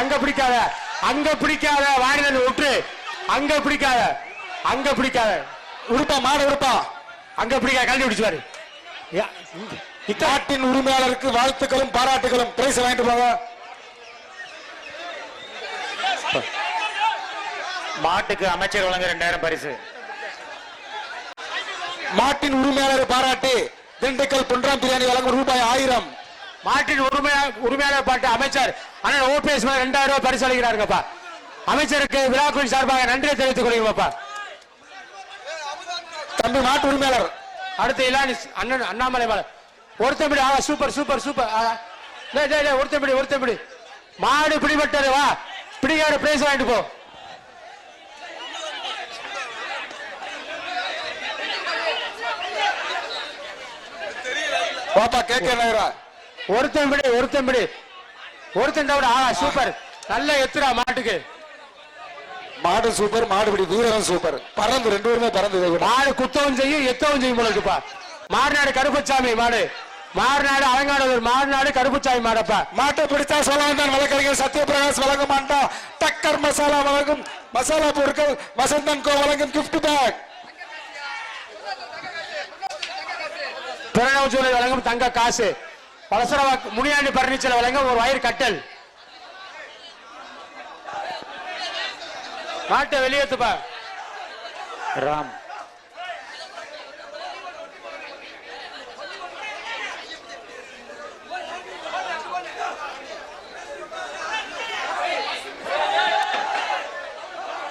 அங்க பிடிக்காத அங்க பிடிக்காத வாரில விட்டு அங்க பிடிக்காத அங்க பிடிக்காத. உருப்பா மாடு உருப்பா அங்க பிடிக்காத கழட்டி பிடிச்சுவாரு நாட்டின் உரிமையாளருக்கு வாழ்த்துக்களும் பாராட்டுகளும். பிரைஸ் வாங்கிட்டு போங்க. மாட்டுக்கு அமைச்சர் வழங்க ரெண்டாயிரம் பரிசு. மாட்டின் உரிமையாளரை பாராட்டி. திண்டுக்கல் பொன்றாம் பிரியாணி வழங்கும் ரூபாய் ஆயிரம். மாட்டின் உரிமையா உரிமையாளர் பாட்டு அமைச்சர் அண்ணன் ஓபிஎஸ் ரெண்டாயிரம் ரூபாய் பரிசு அளிக்கிறாருங்கப்பா. அமைச்சருக்கு விழாக்குழு சார்பாக நன்றியை தெரிவித்துக் கொள்கிறோம்ப்பா தம்பி மாட்டு உரிமையாளர். அடுத்து இலானி அண்ணன் அண்ணாமலை மேல. ஒருத்தம்படி ஆ சூப்பர் சூப்பர் சூப்பர். ஆ, டேய் டேய் டேய் ஒருத்தபடி ஒருத்தபடி மாடு பிடிபட்டது வா. பிடிக்காத பிரைஸ் வாங்கிட்டு போ. பாப்பா கேட்க ஒருத்தன் பிடி ஒருத்தன் பிடி ஒருத்தன் தவிர ஆ சூப்பர். நல்ல எத்துறா மாட்டுக்கு. மாடு சூப்பர் மாடுபிடி வீரரும் சூப்பர். பறந்து ரெண்டு பேருமே பறந்து. மாடு குத்தவும் செய்யும் எத்தவும் செய்யும் போல இருக்குப்பா. மாறுநாடு கருப்பசாமி மாடு. மாறுநாடு அலங்காநல்லூர் மாறுநாடு கருப்பசாமி மாடப்பா. மாட்டை பிடித்தா சொல்லலாம் வழக்கறிஞர் சத்யபிரகாஷ் வழங்க டக்கர் மசாலா வழங்கும் மசாலா பொருட்கள் வசந்தன் கோ வழங்கும் gift பேக் பிரணவ ஜூலை வழங்கும் தங்க காசு. பலசரவாக்கு முனியாண்டி பர்னிச்சர் வழங்கும் ஒரு வயிறு கட்டல். மாட்டை வெளியேத்துப்பா ராம்.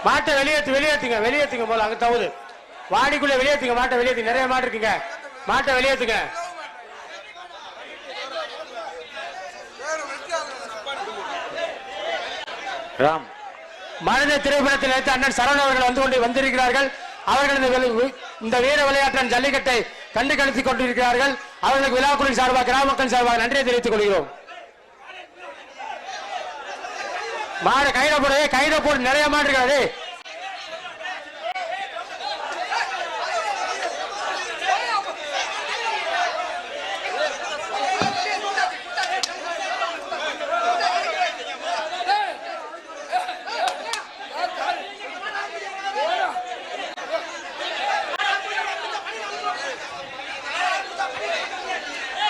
மாட்டை வெளியேத்து வெளியேத்துங்க வெளியேத்துங்க போல அங்க தவுது. வாடிக்குள்ள வெளியேத்துங்க மாட்டை வெளியேத்துங்க நிறைய மாடு இருக்குங்க. மாட்டை வெளியேத்துங்க ராம். மனித திரைப்படத்தில் எடுத்த அண்ணன் சரவணன் அவர்கள் வந்து கொண்டு வந்திருக்கிறார்கள். அவர்கள் இந்த வீர விளையாட்டின் ஜல்லிக்கட்டை கண்டு கழித்துக் கொண்டிருக்கிறார்கள். அவர்களுக்கு விழாக்குழு சார்பாக கிராம மக்கள் சார்பாக நன்றியை தெரிவித்துக் கொள்கிறோம். மாடு கையில போடு ஏய், கையில போடு நிறைய மாடு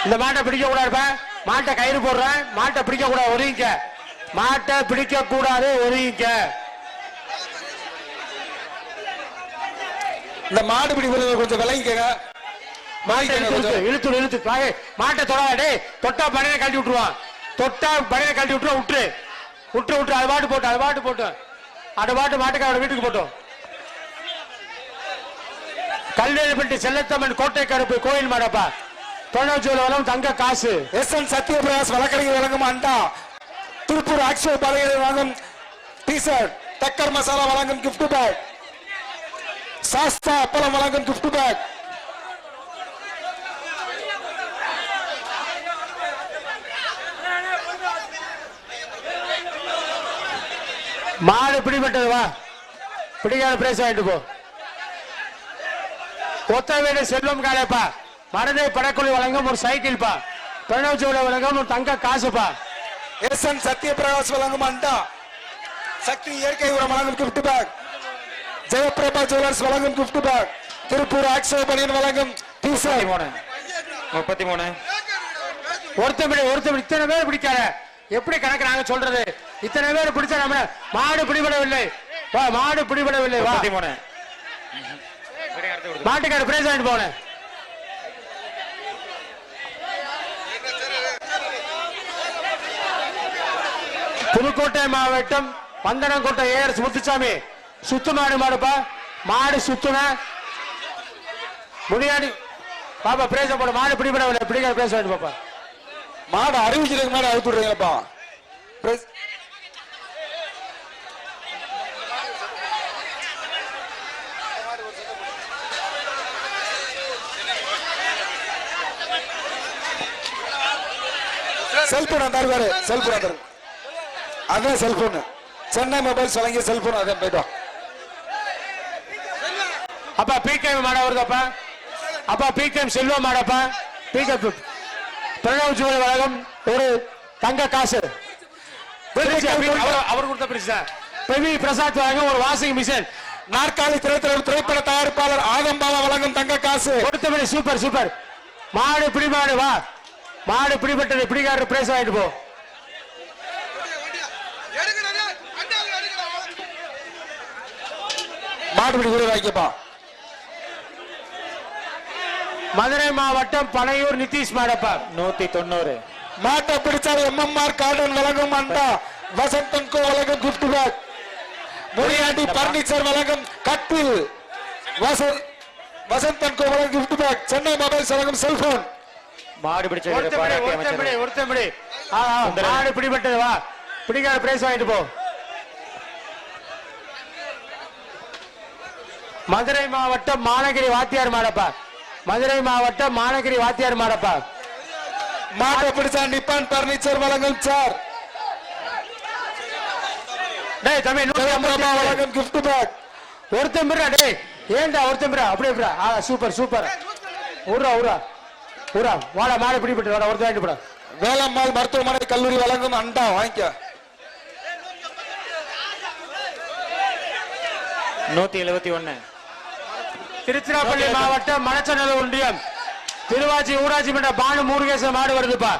இந்த மாட்டை பிடிக்க கூடாதுப்பா மாட்டை கயிறு போடுறேன் மாட்டை பிடிக்க கூடாது ஒதுங்கிக்க மாட்டை பிடிக்க கூடாது ஒதுங்கிக்க இந்த மாடுபிடி வீரர்கள் கொஞ்சம் விலகிக்கங்க இழுத்து. இழுத்து மாட்டை தொடாத தொட்டா பனியனை கழட்டி விட்டுருவான். தொட்டா பனியனை கழட்டி விட்டுருவா விட்டுரு விட்டுரு விட்டுரு அது பாட்டு போட்டு அது பாட்டு போட்டு. அது பாட்டு மாட்டுக்காரோட வீட்டுக்கு போட்டோம். கல்வேலிப்பட்டி செல்லத்தம்மன் கோட்டை கருப்பு கோயில் மாடப்பா. தொண்ணூற்றி தங்க காசு. எஸ் என் சத்யபிரகாஷ் வழக்கறிஞர் வழங்கும் அண்டா. திருப்பூர் ஆக்ஷோ பதவியை வழங்கும் டிஷர்ட் டக்கர் மசாலா வழங்கும் gift பேக் சாஸ்தா அப்பளம் வழங்கும் gift பேக் மாடு பிடிபட்டது வா. பிடிக்காத பிரைஸ் வாங்கிட்டு போ. ஒத்த வீடு செல்வம் காலைப்பா மனதை படக்குழி வழங்கும் ஒரு சைக்கிள் பா. தொண்ணூற்றி வழங்கும் ஒரு தங்க காசுப்பா எஸ் என் சத்யபிரகாஷ் வழங்கும் அண்டா. சக்தி இயற்கை உரம் வழங்கும் gift பேக் ஜெயபிரபா ஜுவல்லர்ஸ் வழங்கும் gift பேக் திருப்பூர் ஆக்ஷோ பணியன் வழங்கும் டிஷர்ட் மூணு. முப்பத்தி மூணு. ஒருத்தன் பிடி ஒருத்தன். இத்தனை பேர் பிடிக்காத. எப்படி கணக்கு நாங்க சொல்றது? இத்தனை பேர் பிடிச்சா நம்ம மாடு பிடிபடவில்லை. வா மாடு பிடிபடவில்லை வா. மூணு. மாட்டுக்கார பிரைஸ் வாங்கிட்டு போனேன் புதுக்கோட்டை மாவட்டம் பந்தனங்கோட்டை ஏஆர்எஸ் முத்துசாமி. சுத்து மாடு மாடுப்பா. மாடு சுத்துன. முடியாடி பாப்பா பிரேச போட. மாடு பிடிபடவில்லை பிடிக்காத பிரேச வேண்டும் பாப்பா. மாடு அறிவிக்கிறதுக்கு மாடு அவுத்து விடுறீங்களப்பா? பிரைஸ் செல்போன் தருவாரு பாரு. அதான் செல்போன் சென்னை மொபைல்ஸ் வழங்கிய செல்போன் அதான் போயிட்டோம் அப்பா பிகேஎம் மாட வருதப்பா. அப்பா பிகேஎம் செல்வம் மாடப்பா. பிகே பிரணவ் ஜுவல் வழங்கும் ஒரு தங்க காசு. அவர் அவர் கொடுத்த பிரிச்சு தான் பெவி பிரசாத் வழங்கும் ஒரு வாஷிங் மிஷின். நாற்காலி திரைப்பட திரைப்பட தயாரிப்பாளர் ஆதம்பாவா வழங்கும் தங்க காசு. கொடுத்தபடி சூப்பர் சூப்பர். மாடு பிடி மாடு வா. மாடு பிடிபட்டது பிடிக்காரர் பிரைஸ் வாங்கிட்டு போ. மாடுபிடி வீரர் வாங்கிக்கப்பா மதுரை மாவட்டம் பனையூர் நிதிஷ் மாடப்பா. நூத்தி தொண்ணூறு மாட்டை பிடிச்சார் எம்எம்ஆர் கார்டன் வழங்கும் அண்டா வசந்தன் கோ வழங்கும் gift பேக் முனியாண்டி பர்னிச்சர் வழங்கும் கட்டில். வசந்த் வசந்தன் கோ வழங்கும் gift பேக் சென்னை மொபைல்ஸ் வழங்கும் செல்போன். மாடு பிடிச்ச ஒருத்தன் பாராட்டி ஒருத்தன் ஒருத்தன் மாடு பிடிபட்டது வா. பிடிக்கார பிரைஸ் வாங்கிட்டு போ. மதுரை மாவட்டம் மானகிரி வாத்தியார் மாடப்பா. மதுரை மாவட்டம் மானகிரி வாத்தியார் மாடப்பா. மாட்டை பிடிச்சா நிப்பான் பர்னிச்சர் வழங்கும் சார். டேய் தம்பி. வழங்கும் gift பேக் ஒருத்தன் பிறா டேய் ஏன்டா ஒருத்தன் பிறா அப்படியே பிறா ஆ சூப்பர் சூப்பர் உருடா உருடா உருடா வாடா மாடு பிடிபட்டு வாடா ஒருத்தன் வாங்கிட்டு போடா. வேலம்மாள் மருத்துவமனை கல்லூரி வழங்கும் அண்டா வாங்கிக்க. நூத்தி எழுபத்தி ஒண்ணு. திருச்சிராப்பள்ளி மாவட்டம் மணச்சநல்லூர் ஒன்றியம். திருவாச்சி ஊராட்சி மன்ற பானு முருகேசன் மாடு வருதுப்பா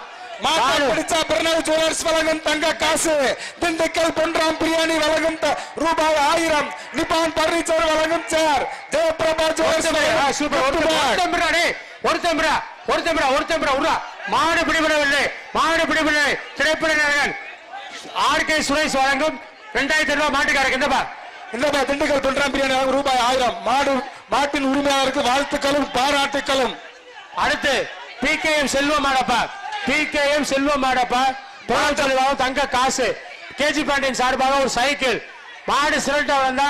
தங்க காசு. திண்டுக்கல் பொன்றாம் பிரியாணி வழங்கும் ரூபாய் ஆயிரம். நிப்பான் பர்னிச்சர் வழங்கும் சார். ஜெயபிரபா பிறா ஒருத்தன் பிறா உருடா மாடு. பிடிபடவில்லை. மாடு பிடிபடவில்லை. திரைப்பட நாயகன் ஆர் கே சுரேஷ் வழங்கும். ரெண்டாயிரத்தி ரூபாய் மாட்டுக்காரருக்கு. இந்தப்பா இந்தப்பா திண்டுக்கல் பொன்றாம் பிரியாணி ரூபாய் ஆயிரம். மாடு மாட்டின் உரிமையாளருக்கு வாழ்த்துக்களும் பாராட்டுக்களும். அடுத்து பி கே எம் செல்வம் மாடப்பா பி கே எம் செல்வம் மாடப்பா பொருள் தெளிவாக தங்க காசு. கேஜி பாண்டியன் சார்பாக ஒரு சைக்கிள். மாடு சிரட்டா வந்தா.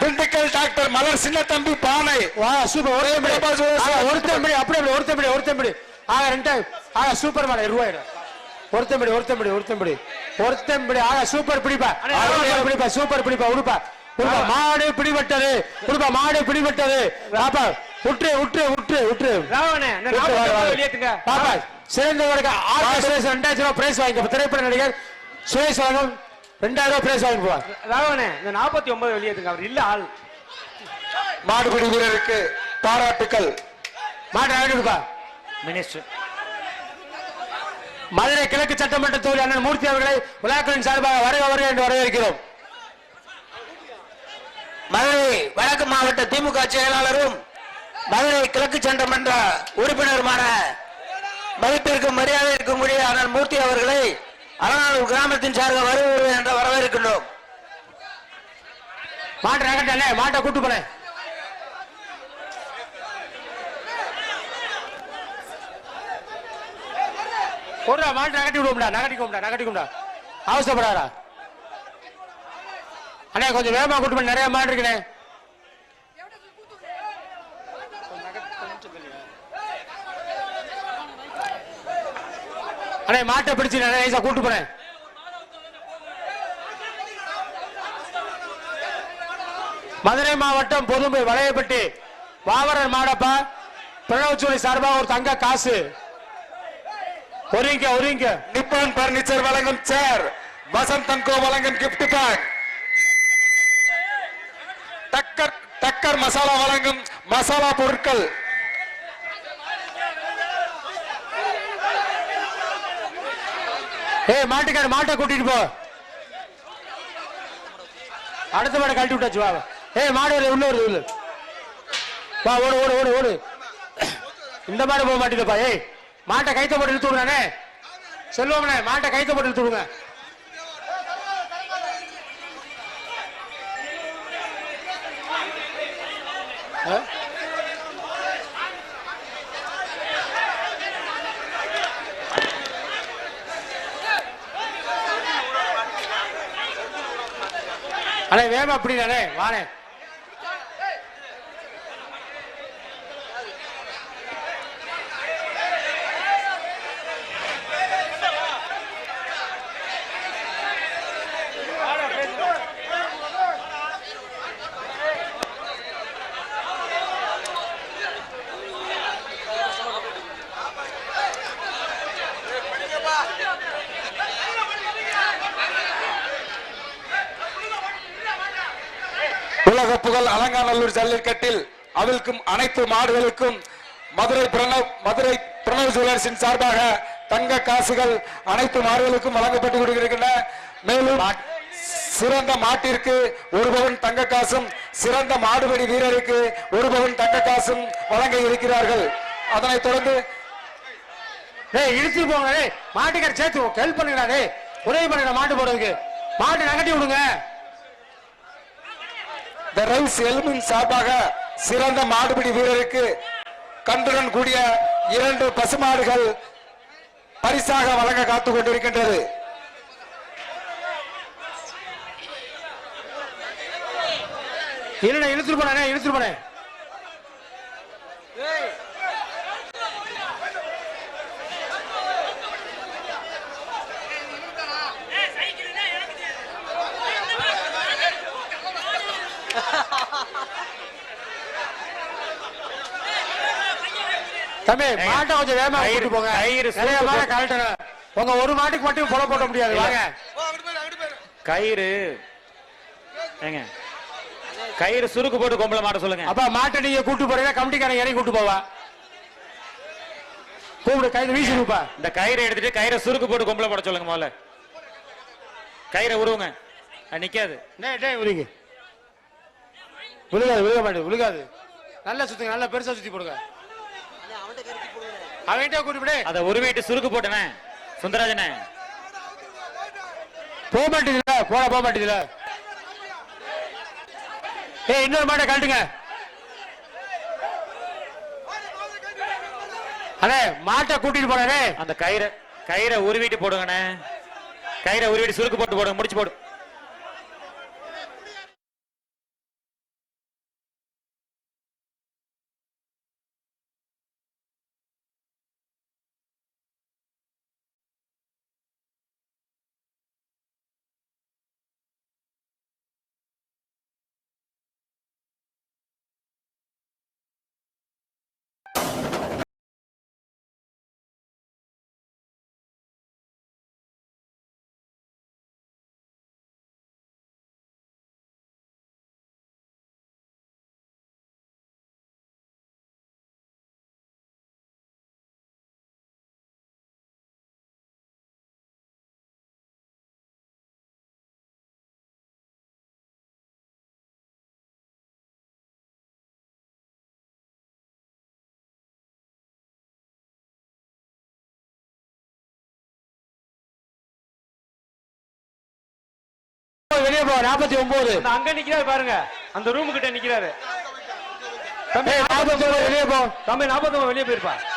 திண்டுக்கல் டாக்டர் மலர் சின்ன தம்பி பானை. வா சூப்பர். ஒருத்தன் பிடி. பிரபா ஜுவல்லர்ஸ் ஆ, ஒருத்தன் பிடி அப்படியே பிடி, ஒருத்தன் பிடி ஒருத்தன் பிடி. ஆக ரெண்டு ஆக சூப்பர் மாடு ரூபாய் ஒருத்தன் பிடி ஒருத்தன் பிடி ஒருத்தன் பிடி. ஒருத்தன் பிடி. ஆக சூப்பர் பிடிப்பா. பிடிப்பா சூப்பர் பிடிப்பா உடுப்பா. உடுப்பா மாடு பிடிபட்டது. உடுப்பா மாடு பிடிபட்டது. பாப்பா உற்று உற்று உற்று உற்று. பாப்பா சிறந்தவருக்கு ஆர்கே சுரேஷ் ரெண்டாயிரம் ரூபாய் பிரைஸ் வாங்கிக்க. திரைப்பட நடிகர் சுரேஷ் வழங்கும் ரெண்டாயிரம் ரூபாய் பிரைஸ் வாங்கி போவா ராகவனே இந்த நாற்பத்தி ஒன்பது வெளியேற்றுங்க அவர் இல்ல ஆள். மாடுபிடி வீரருக்கு பாராட்டுக்கள். மாடு வாங்கிடுப்பா மினிஸ்டர் மதுரை கிழக்கு சட்டமன்ற தொகுதி அண்ணன் மூர்த்தி அவர்களை விழாக்களின் சார்பாக வருக வருக என்று வரவேற்கிறோம். மதுரை வடக்கு மாவட்ட திமுக செயலாளரும் மதுரை கிழக்கு சட்டமன்ற உறுப்பினருமான மதிப்பிற்கும் மரியாதை இருக்கக்கூடிய அண்ணன் மூர்த்தி அவர்களை அலநாளூர் கிராமத்தின் சார்பாக வருவது என்ற வரவேற்கின்றோம். மாட்டை நகட்டானே மாட்டை கூட்டு போனேன். போடுறா மாட்டு நகட்டி விடுவோம்டா நகட்டிக்கும்டா நகட்டிக்கும்டா அவசரப்படாதா அண்ணே கொஞ்சம் வேகமா கூட்டு போய் நிறைய மாடு இருக்குண்ணே. அண்ணே மாட்டை பிடிச்சி நிறைய நைஸா கூட்டு போனேன் மதுரை மாவட்டம் பொதுமை வளையப்பட்டி வாவரன் மாடப்பா பிரணவச்சூரி சார்பாக ஒரு தங்க காசு. ஒருங்க ஒருங்க. நிப்பான் பர்னிச்சர் வழங்கும் சேர் வசந்தன் கோ வழங்கும் கிப்ட் பேக் டக்கர் டக்கர் மசாலா வழங்கும் மசாலா பொருட்கள். ஏய் மாட்டுக்கார மாட்டை கூட்டிட்டு போ. அடுத்த மாடை கழட்டி விட்டாச்சு வா ஏய் மாடு வருது உள்ள வருது உள்ள. வா ஓடு ஓடு ஓடு ஓடு. இந்த மாடு போக மாட்டேங்குதுப்பா. ஏய் மாட்டை கைத்த போட்டு இழுத்து விடுறானே. செல்வோம்ண்ணே மாட்டை கைத்த போட்டு இழுத்து விடுங்க. அண்ணே வேமா அப்படி தானே வானே அலங்காநல்லூர் ஜல்லிக்கட்டில் அவிழ்க்கும் அனைத்து மாடுகளுக்கும் மதுரை பிரணவ் மதுரை பிரணவ் ஜுவல்லர்ஸின் சார்பாக தங்க காசுகள் அனைத்து மாடுகளுக்கும் வழங்கப்பட்டு கொண்டிருக்கின்றன. மேலும் சிறந்த மாட்டிற்கு ஒரு பவன் தங்க காசும் சிறந்த மாடுபடி வீரருக்கு ஒரு பவன் தங்க காசும் வழங்க இருக்கிறார்கள். அதனைத் தொடர்ந்து இழுத்து போங்க மாட்டுக்கார சேர்த்து ஹெல்ப் டேய் உதவி பண்ணுங்க மாட்டு போடுறதுக்கு. மாட்டு நகட்டி விடுங்க. த ரைஸ் எலுமின் சார்பாக சிறந்த மாடுபிடி வீரருக்கு கன்றுடன் கூடிய இரண்டு பசுமாடுகள் பரிசாக வழங்க காத்துக் கொண்டிருக்கின்றது. இல்லடா இழுத்துட்டு போனே இழுத்துட்டு போனேன். தம்பி மாட்டை கொஞ்சம் வேகமா கயிறு- கூட்டி போங்க. கயிறு நிறைய மாடை கழட்டணும் உங்க ஒரு மாட்டுக்கு மட்டும் புல போட முடியாது. வாங்க. கயிறு ஏங்க. கயிறு சுருக்கு போட்டு கொம்பளை மாட்ட சொல்லுங்க. அப்ப மாட்டை நீங்க கூட்டு போறீங்க கமிட்டிக்காரன் இறங்கி கூட்டு போவா? கூப்பிடு கைது வீசி இருப்பா இந்த கயிறை எடுத்துட்டு கயிறை சுருக்கு போட்டு கொம்பளை போட சொல்லுங்க முதல்ல. கயிறை உருவுங்க. நிக்காது. டேய் டேய் விழுங்க விழுகாது விழுக மாட்டேது விழுகாது நல்லா சுத்துங்க நல்லா பெருசா சுத்தி போடுங்க. அவன்கிட்ட கூட்டி போடு அதை உருவிட்டு சுருக்கு போட்டனே சுந்தராஜனே போக மாட்டேதுல போட போக மாட்டேதுல ஏய் இன்னொரு மாட்டை கழட்டுங்க. அண்ணே மாட்டை கூட்டிட்டு போனே அந்த கயிறை கயிறை உருவிட்டு போடுங்கண்ணே. கயிறை உருவிட்டு சுருக்கு போட்டு போடுங்க முடிச்சு போடு. வெளியே போ. நாற்பத்தி ஒன்பது அங்க நிக்கிறாரு பாருங்க. அந்த ரூம் கிட்ட நிக்கிறாரு. தம்பி நாற்பத்தி ஒன்பது வெளியே போ. தம்பி நாற்பத்தி வெளியே போயிருப்பா.